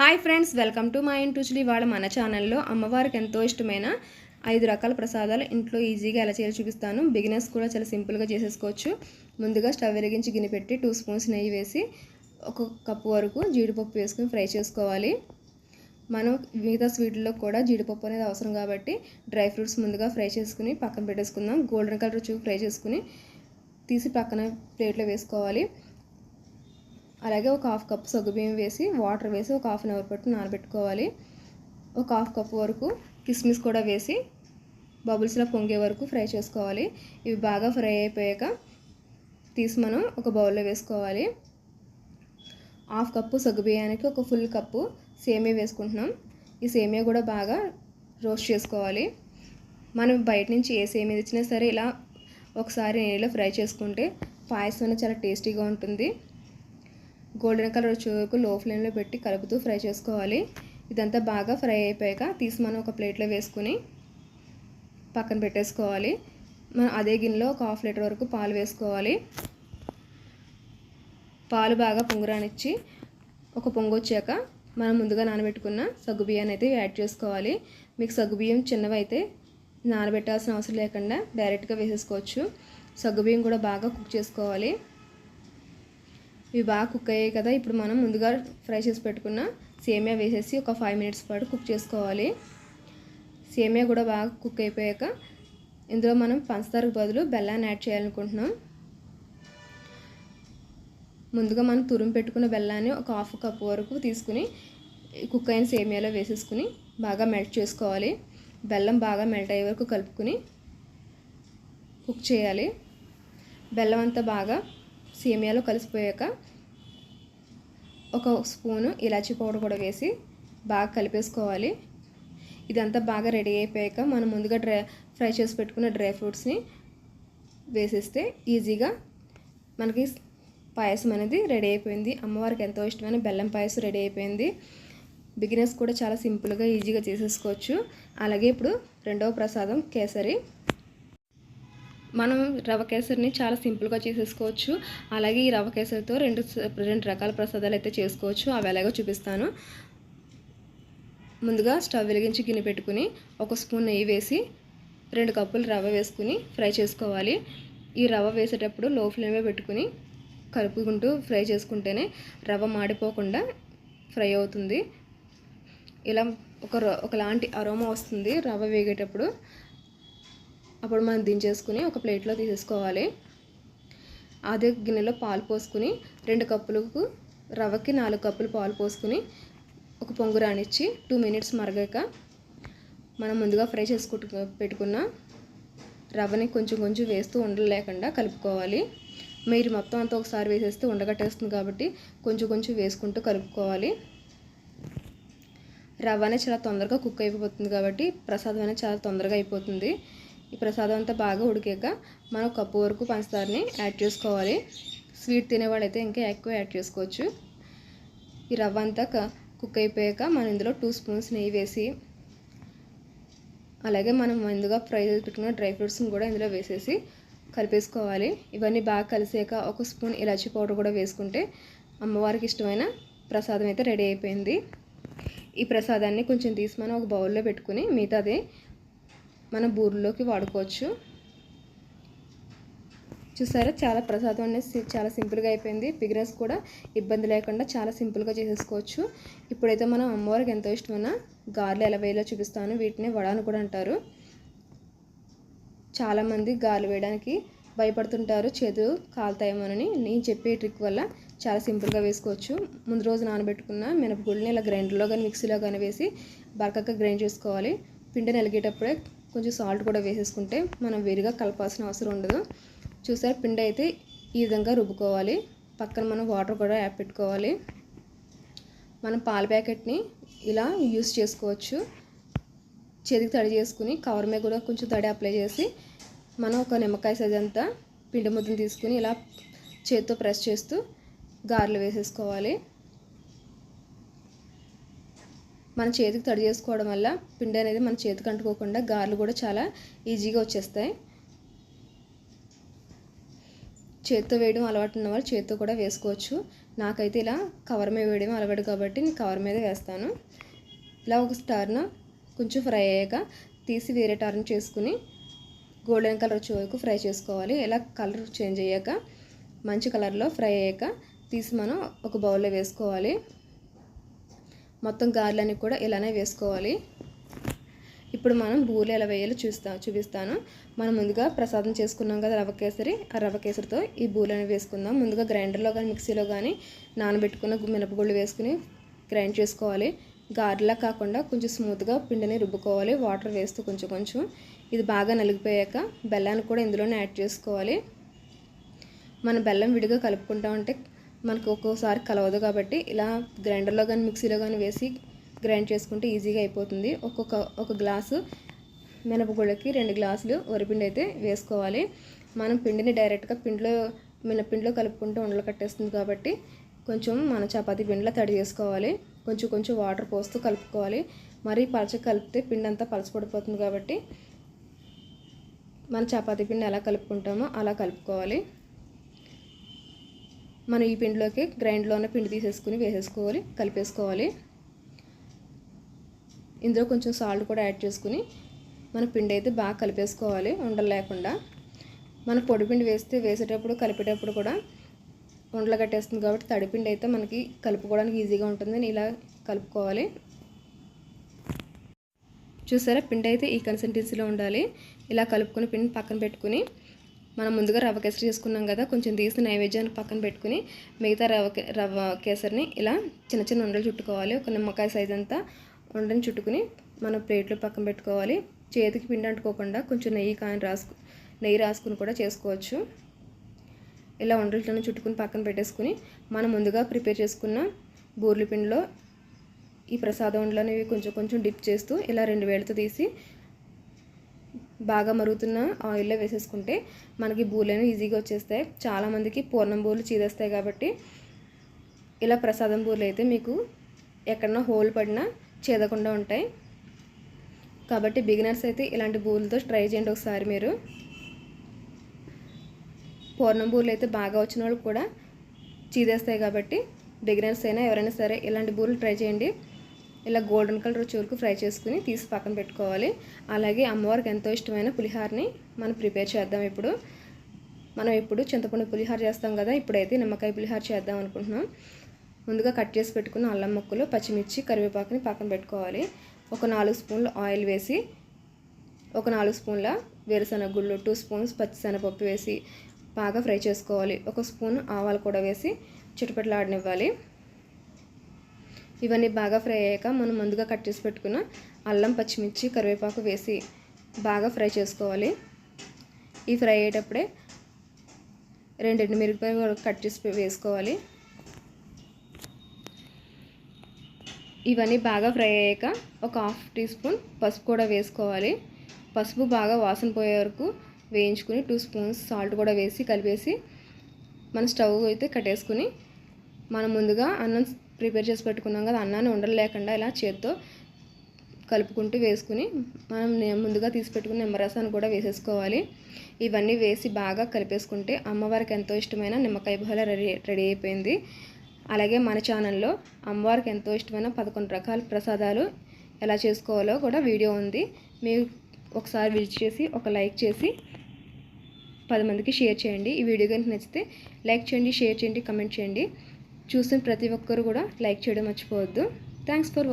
Hi friends welcome to మా ఇంటూచులు ఇవాళ మన ఛానల్లో అమ్మవారికి ఎంతో ఇష్టమైన ఐదు రకాల ప్రసాదాలు. ఇంట్లో ఈజీగా ఎలా చేయాలో చూపిస్తాను. బిగినర్స్ కూడా చాలా సింపుల్గా చేసేసుకోవచ్చు. ముందుగా స్టవ్ వెలిగించి గిన్నె పెట్టి టూ స్పూన్స్ నెయ్యి వేసి ఒక కప్పు వరకు జీడిపప్పు వేసుకుని ఫ్రై చేసుకోవాలి. మనం మిగతా స్వీట్లో కూడా జీడిపప్పు అనేది అవసరం కాబట్టి డ్రై ఫ్రూట్స్ ముందుగా ఫ్రై చేసుకుని పక్కన పెట్టేసుకుందాం. గోల్డెన్ కలర్ చూపు ఫ్రై చేసుకుని తీసి పక్కన ప్లేట్లో వేసుకోవాలి. అలాగే ఒక హాఫ్ కప్ సగ్గుబియ్యం వేసి వాటర్ వేసి ఒక హాఫ్ అన్ అవర్ పట్టు నానబెట్టుకోవాలి. ఒక హాఫ్ కప్ వరకు కిస్మిస్ కూడా వేసి బబుల్స్లో పొంగే వరకు ఫ్రై చేసుకోవాలి. ఇవి బాగా ఫ్రై అయిపోయాక తీసి మనం ఒక బౌల్లో వేసుకోవాలి. హాఫ్ కప్పు సగ్గుబియ్యానికి ఒక ఫుల్ కప్పు సేమియా వేసుకుంటున్నాం. ఈ సేమియా కూడా బాగా రోస్ట్ చేసుకోవాలి. మనం బయట నుంచి ఏ సేమియా తెచ్చినా సరే ఇలా ఒకసారి నీళ్ళలో ఫ్రై చేసుకుంటే పాయసం అనేది చాలా టేస్టీగా ఉంటుంది. గోల్డెన్ కలర్ వచ్చే వరకు లో ఫ్లేమ్లో పెట్టి కలుపుతూ ఫ్రై చేసుకోవాలి. ఇదంతా బాగా ఫ్రై అయిపోయాక తీసి మనం ఒక ప్లేట్లో వేసుకుని పక్కన పెట్టేసుకోవాలి. మనం అదే గిన్నెలో ఒక హాఫ్ లీటర్ వరకు పాలు వేసుకోవాలి. పాలు బాగా పొంగురానిచ్చి ఒక పొంగు వచ్చాక మనం ముందుగా నానబెట్టుకున్న సగ్గుబియ్యాన్ని అయితే యాడ్ చేసుకోవాలి. మీకు సగ్గుబియ్యం చిన్నవి అయితే నానబెట్టాల్సిన అవసరం లేకుండా డైరెక్ట్గా వేసేసుకోవచ్చు. సగ్గుబియ్యం కూడా బాగా కుక్ చేసుకోవాలి. ఇవి బాగా కుక్ అయ్యాయి కదా. ఇప్పుడు మనం ముందుగా ఫ్రై చేసి పెట్టుకున్న సేమియా వేసేసి ఒక ఫైవ్ మినిట్స్ పాటు కుక్ చేసుకోవాలి. సేమియా కూడా బాగా కుక్ అయిపోయాక ఇందులో మనం పంచదారకు బదులు బెల్లాన్ని యాడ్ చేయాలనుకుంటున్నాం. ముందుగా మనం తురుము పెట్టుకున్న బెల్లాన్ని ఒక హాఫ్ కప్ వరకు తీసుకుని కుక్ అయిన సేమియాలో వేసేసుకుని బాగా మెల్ట్ చేసుకోవాలి. బెల్లం బాగా మెల్ట్ అయ్యే వరకు కలుపుకుని కుక్ చేయాలి. బెల్లం అంతా బాగా సేమియాలో కలిసిపోయాక ఒక స్పూను ఇలాచీ పౌడర్ కూడా వేసి బాగా కలిపేసుకోవాలి. ఇదంతా బాగా రెడీ అయిపోయాక మనం ముందుగా డ్రై ఫ్రై చేసి పెట్టుకున్న డ్రై ఫ్రూట్స్ని వేసేస్తే ఈజీగా మనకి పాయసం అనేది రెడీ అయిపోయింది. అమ్మవారికి ఎంతో ఇష్టమైన బెల్లం పాయసం రెడీ అయిపోయింది. బిగినర్స్ కూడా చాలా సింపుల్గా ఈజీగా చేసేసుకోవచ్చు. అలాగే ఇప్పుడు రెండవ ప్రసాదం కేసరి. మనం రవ కేసరిని చాలా సింపుల్గా చేసేసుకోవచ్చు. అలాగే ఈ రవ కేసరితో రెండు రెండు రకాల ప్రసాదాలు అయితే చేసుకోవచ్చు. అవి ఎలాగో చూపిస్తాను. ముందుగా స్టవ్ వెలిగించి గిన్నె పెట్టుకుని ఒక స్పూన్ నెయ్యి వేసి రెండు కప్పులు రవ్వ వేసుకుని ఫ్రై చేసుకోవాలి. ఈ రవ్వ వేసేటప్పుడు లో ఫ్లేమ్లో పెట్టుకుని కలుపుకుంటూ ఫ్రై చేసుకుంటేనే రవ్వ మాడిపోకుండా ఫ్రై అవుతుంది. ఇలా ఒక ఒకలాంటి అరోమా వస్తుంది రవ్వ వేగేటప్పుడు. అప్పుడు మనం దించేసుకుని ఒక ప్లేట్లో తీసేసుకోవాలి. అదే గిన్నెలో పాలు పోసుకుని రెండు కప్పులకు రవ్వకి నాలుగు కప్పులు పాలు పోసుకుని ఒక పొంగు రానిచ్చి టూ మినిట్స్ మరగాక మనం ముందుగా ఫ్రై చేసుకుంటు పెట్టుకున్న రవ్వని కొంచెం కొంచెం వేస్తూ ఉండలేకుండా కలుపుకోవాలి. మీరు మొత్తం అంతా ఒకసారి వేసేస్తే ఉండగట్టేస్తుంది కాబట్టి కొంచెం కొంచెం వేసుకుంటూ కలుపుకోవాలి. రవ్వ అనేది చాలా తొందరగా కుక్ అయిపోతుంది కాబట్టి ప్రసాదం అనేది చాలా తొందరగా అయిపోతుంది. ఈ ప్రసాదం అంతా బాగా ఉడికాక మనం కప్పు వరకు పంచదారని యాడ్ చేసుకోవాలి. స్వీట్ తినేవాడైతే ఇంకా ఎక్కువ యాడ్ చేసుకోవచ్చు. ఈ రవ్వ అంతా కుక్ అయిపోయాక మనం ఇందులో టూ స్పూన్స్ నెయ్యి వేసి అలాగే మనం ముందుగా ఫ్రై చేసి పెట్టుకున్న డ్రై ఫ్రూట్స్ని కూడా ఇందులో వేసేసి కలిపేసుకోవాలి. ఇవన్నీ బాగా కలిసాక ఒక స్పూన్ ఇలాచీ పౌడర్ కూడా వేసుకుంటే అమ్మవారికి ఇష్టమైన ప్రసాదం అయితే రెడీ అయిపోయింది. ఈ ప్రసాదాన్ని కొంచెం తీసి మనం ఒక బౌల్లో పెట్టుకుని మిగతాది మన బూరెలోకి వాడుకోవచ్చు. చూసారా? చాలా ప్రసాదం అనేది చాలా సింపుల్గా అయిపోయింది. బిగినర్స్ కూడా ఇబ్బంది లేకుండా చాలా సింపుల్గా చేసేసుకోవచ్చు. ఇప్పుడైతే మనం అమ్మవారికి ఎంతో ఇష్టమైన గార్లు ఎలా వేయాలో చూపిస్తాను. వీటిని వడాను కూడా అంటారు. చాలామంది గాలి వేయడానికి భయపడుతుంటారు. చేతులు కాలుతాయేమోనని నేను చెప్పే ట్రిక్ వల్ల చాలా సింపుల్గా వేసుకోవచ్చు. ముందు రోజు నానబెట్టుకున్న మినపగుళ్ళని ఇలా గ్రైండర్లో కానీ మిక్సీలో కానీ వేసి బరకగా గ్రైండ్ చేసుకోవాలి. పిండి నలిగేటప్పుడే కొంచెం సాల్ట్ కూడా వేసేసుకుంటే మనం వేరుగా కలపాల్సిన అవసరం ఉండదు. చూసారు పిండి అయితే ఈ విధంగా రుబ్బుకోవాలి. పక్కన మనం వాటర్ కూడా యాప్ పెట్టుకోవాలి. మనం పాల ప్యాకెట్ని ఇలా యూస్ చేసుకోవచ్చు. చేతికి తడి చేసుకుని కవర్ మీద కూడా కొంచెం తడి అప్లై చేసి మనం ఒక నిమ్మకాయ సజంతా పిండి ముద్దను తీసుకుని ఇలా చేతితో ప్రెస్ చేస్తూ గారెలు వేసేసుకోవాలి. మన చేతికి తడి చేసుకోవడం వల్ల పిండి అనేది మన చేతికి అంటుకోకుండా గారెలు కూడా చాలా ఈజీగా వచ్చేస్తాయి. చేత్తో వేయడం అలవాటు ఉన్న వాళ్ళు చేత్తో కూడా వేసుకోవచ్చు. నాకైతే ఇలా కవర్ మీద వేయడం అలవాటు కాబట్టి నేను కవర్ మీద వేస్తాను. ఇలా ఒక టర్న్ కొంచెం ఫ్రై అయ్యాక తీసి వేరే టర్న్ చేసుకుని గోల్డెన్ కలర్ వచ్చే వరకు ఫ్రై చేసుకోవాలి. ఇలా కలర్ చేంజ్ అయ్యాక మంచి కలర్లో ఫ్రై అయ్యాక తీసి మనం ఒక బౌల్లో వేసుకోవాలి. మొత్తం గార్లని కూడా ఇలానే వేసుకోవాలి. ఇప్పుడు మనం బూరెలు ఎలా వేయాలో చూస్తా చూపిస్తాను. మనం ముందుగా ప్రసాదం చేసుకున్నాం కదా రవ్వ కేసరి ఆ రవ్వ కేసరితో ఈ బూరెలను వేసుకుందాం. ముందుగా గ్రైండర్లో కానీ మిక్సీలో కానీ నానబెట్టుకున్న మినపగుళ్ళు వేసుకుని గ్రైండ్ చేసుకోవాలి. గారెలా కాకుండా కొంచెం స్మూత్గా పిండిని రుబ్బుకోవాలి. వాటర్ వేస్తూ కొంచెం కొంచెం. ఇది బాగా నలిగిపోయాక బెల్లాన్ని కూడా ఇందులోనే యాడ్ చేసుకోవాలి. మన బెల్లం విడిగా కలుపుకుంటా ఉంటే మనకు ఒక్కోసారి కలవదు కాబట్టి ఇలా గ్రైండర్లో కానీ మిక్సీలో కానీ వేసి గ్రైండ్ చేసుకుంటే ఈజీగా అయిపోతుంది. ఒక్కొక్క ఒక గ్లాసు మినపగుళ్ళకి రెండు గ్లాసులు వరిపిండి అయితే వేసుకోవాలి. మనం పిండిని డైరెక్ట్గా పిండిలో మినపిండిలో కలుపుకుంటూ ఉండలు కట్టేస్తుంది కాబట్టి కొంచెం మన చపాతీ పిండిలో తడి చేసుకోవాలి. కొంచెం కొంచెం వాటర్ పోస్తూ కలుపుకోవాలి. మరీ పలచ కలిపితే పిండి అంతా పలచపడిపోతుంది కాబట్టి మన చపాతీ పిండి ఎలా కలుపుకుంటామో అలా కలుపుకోవాలి. మనం ఈ పిండిలోకి గ్రైండ్లోనే పిండి తీసేసుకుని వేసేసుకోవాలి కలిపేసుకోవాలి. ఇందులో కొంచెం సాల్ట్ కూడా యాడ్ చేసుకుని మన పిండి అయితే బాగా కలిపేసుకోవాలి ఉండలు లేకుండా. మన పొడిపిండి వేస్తే వేసేటప్పుడు కలిపేటప్పుడు కూడా ఉండలు కట్టేస్తుంది కాబట్టి తడిపిండి అయితే మనకి కలుపుకోవడానికి ఈజీగా ఉంటుంది. ఇలా కలుపుకోవాలి. చూసారా? పిండి అయితే ఈ కన్సిస్టెన్సీలో ఉండాలి. ఇలా కలుపుకొని పిండి పక్కన పెట్టుకుని మనం ముందుగా రవ్వ కేసరి చేసుకున్నాం కదా కొంచెం తీసి నైవేద్యాన్ని పక్కన పెట్టుకుని మిగతా రవ్వ రవ్వ కేసరిని ఇలా చిన్న చిన్న ఉండలు చుట్టుకోవాలి. ఒక నిమ్మకాయ సైజ్ అంతా ఉండని చుట్టుకుని మనం ప్లేట్లో పక్కన పెట్టుకోవాలి. చేతికి పిండి అంటుకోకుండా కొంచెం నెయ్యి కానీ రాసుకు నెయ్యి రాసుకుని కూడా చేసుకోవచ్చు. ఇలా ఉండలతో చుట్టుకుని పక్కన పెట్టేసుకుని మనం ముందుగా ప్రిపేర్ చేసుకున్న బూర్లి పిండిలో ఈ ప్రసాదం ఉండలు అనేవి కొంచెం కొంచెం డిప్ చేస్తూ ఇలా రెండు వేలతో తీసి బాగా మరుగుతున్న ఆయిల్లో వేసేసుకుంటే మనకి బూరెలు ఈజీగా వచ్చేస్తాయి. చాలామందికి పూర్ణం బూరెలు చీదేస్తాయి కాబట్టి ఇలా ప్రసాదం బూరెలు అయితే మీకు ఎక్కడన్నా హోల్ పడినా చేదకుండా ఉంటాయి. కాబట్టి బిగినర్స్ అయితే ఇలాంటి బూరెలతో ట్రై చేయండి ఒకసారి మీరు. పూర్ణం బూరెలు అయితే బాగా వచ్చిన వాళ్ళు కూడా చీదేస్తాయి కాబట్టి బిగినర్స్ అయినా ఎవరైనా సరే ఇలాంటి బూరెలు ట్రై చేయండి. ఇలా గోల్డెన్ కలర్ వచ్చే వరకు ఫ్రై చేసుకుని తీసి పక్కన పెట్టుకోవాలి. అలాగే అమ్మవారికి ఎంతో ఇష్టమైన పులిహార్ని మనం ప్రిపేర్ చేద్దాం ఇప్పుడు. మనం ఇప్పుడు చింతపండు పులిహార చేస్తాం కదా ఇప్పుడైతే నిమ్మకాయ పులిహార చేద్దాం అనుకుంటున్నాం. ముందుగా కట్ చేసి పెట్టుకున్న అల్లం ముక్కలు పచ్చిమిర్చి కరివేపాకుని పక్కన పెట్టుకోవాలి. ఒక నాలుగు స్పూన్లు ఆయిల్ వేసి ఒక నాలుగు స్పూన్ల వేరుశనగ గుళ్ళు టూ స్పూన్స్ పచ్చిశనగపప్పు వేసి బాగా ఫ్రై చేసుకోవాలి. ఒక స్పూన్ ఆవాలు కూడా వేసి చిటపట్లాడనివ్వాలి ఇవన్నీ బాగా ఫ్రై అయ్యాక మనం ముందుగా కట్ చేసి పెట్టుకున్న అల్లం పచ్చిమిర్చి కరివేపాకు వేసి బాగా ఫ్రై చేసుకోవాలి. ఈ ఫ్రై అయ్యేటప్పుడే రెండు ఎండుమిరపకాయలు కట్ చేసి వేసుకోవాలి. ఇవన్నీ బాగా ఫ్రై అయ్యాక ఒక హాఫ్ టీ స్పూన్ పసుపు కూడా వేసుకోవాలి. పసుపు బాగా వాసన పోయే వరకు వేయించుకుని టూ స్పూన్స్ సాల్ట్ కూడా వేసి కలిపేసి మన స్టవ్ అయితే కట్టేసుకుని మనం ముందుగా అన్నం ప్రిపేర్ చేసి పెట్టుకున్నాం కదా అన్నాన్ని ఉండలు లేకుండా ఇలా చేత్తో కలుపుకుంటూ వేసుకుని మనం ముందుగా తీసి పెట్టుకున్న నిమ్మరసాన్ని కూడా వేసేసుకోవాలి. ఇవన్నీ వేసి బాగా కలిపేసుకుంటే అమ్మవారికి ఎంతో ఇష్టమైన నిమ్మకాయ బహుళ రెడీ రెడీ అయిపోయింది. అలాగే మన ఛానల్లో అమ్మవారికి ఎంతో ఇష్టమైన పదకొండు రకాల ప్రసాదాలు ఎలా చేసుకోవాలో కూడా వీడియో ఉంది. మీరు ఒకసారి విజిట్ చేసి ఒక లైక్ చేసి పది మందికి షేర్ చేయండి. ఈ వీడియో కనుక నచ్చితే లైక్ చేయండి షేర్ చేయండి కమెంట్ చేయండి. చూసిన ప్రతి ఒక్కరు కూడా లైక్ చేయడం మర్చిపోవద్దు. Thanks for